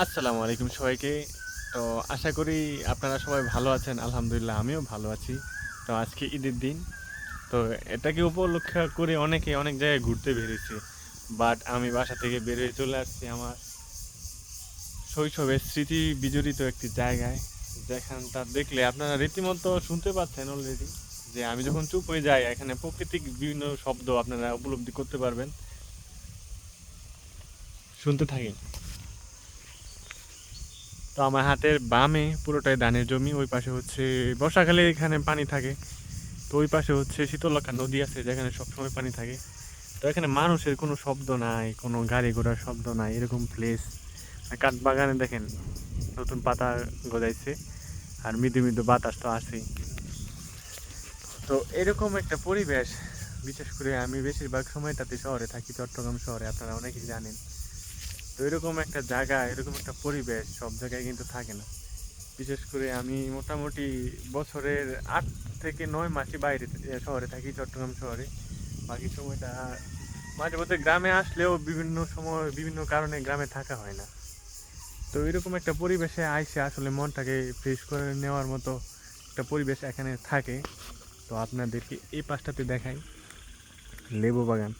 আসসালামু আলাইকুম সবাইকে। তো আশা করি আপনারা সবাই ভালো আছেন, আলহামদুলিল্লাহ আমিও ভালো আছি। তো আজকে ঈদের দিন। তো এটাকে উপলক্ষ করে অনেকে অনেক জায়গায় ঘুরতে বেরিয়েছে। বাট আমি বাসা থেকে বেরিয়ে চলে আসছি আমার শৈশবের স্মৃতি বিজড়িত একটি জায়গায়। যেখানটা দেখলে আপনারা রীতিমতো শুনতে পাচ্ছেন অলরেডি যে আমি যখন চুপ হয়ে যাই, এখানে প্রকৃতিক বিভিন্ন শব্দ আপনারা উপলব্ধি করতে পারবেন। শুনতে থাকেন। তো আমার হাতের বামে পুরোটাই ধানের জমি, ওই পাশে হচ্ছে বর্ষাকালে এখানে পানি থাকে। তো ওই পাশে হচ্ছে শীতলক্ষা নদী আছে, যেখানে সবসময় পানি থাকে। তো এখানে মানুষের কোনো শব্দ নাই, কোনো গাড়ি ঘোড়ার শব্দ নাই, এরকম প্লেস কাঠ বাগানে দেখেন, নতুন পাতা গজাইছে, আর মৃদু মৃদু বাতাস তো আছেই। তো এরকম একটা পরিবেশ, বিশেষ করে আমি বেশিরভাগ সময়টাতে শহরে থাকি, চট্টগ্রাম শহরে, আপনারা অনেকেই জানেন। তো এরকম একটা জায়গা, এরকম একটা পরিবেশ সব জায়গায় কিন্তু থাকে না। বিশেষ করে আমি মোটামুটি বছরের আট থেকে নয় মাসই বাইরে শহরে থাকি, চট্টগ্রাম শহরে। বাকি সময়টা মাঝে মধ্যে গ্রামে আসলেও বিভিন্ন সময়, বিভিন্ন কারণে গ্রামে থাকা হয় না। তো এরকম একটা পরিবেশে আইসে আসলে মনটাকে ফ্রেশ করে নেওয়ার মতো একটা পরিবেশ এখানে থাকে। তো আপনাদেরকে এই পাশটাতে দেখাই। লেবু বাগান।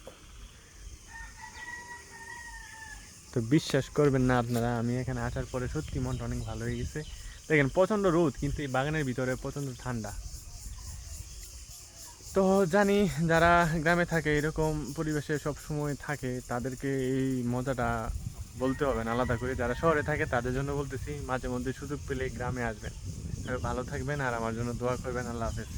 তো বিশ্বাস করবেন না আপনারা, আমি এখানে আসার পরে সত্যি মনটা অনেক ভালো হয়ে গেছে। দেখেন, প্রচণ্ড রোদ, কিন্তু এই বাগানের ভিতরে প্রচণ্ড ঠান্ডা। তো জানি যারা গ্রামে থাকে, এরকম পরিবেশে সব সময় থাকে, তাদেরকে এই মজাটা বলতে হবে না, আলাদা করে। যারা শহরে থাকে, তাদের জন্য বলতেছি, মাঝে মধ্যে সুযোগ পেলে গ্রামে আসবেন। ভালো থাকবেন আর আমার জন্য দোয়া করবেন। আল্লাহ হাফেজ।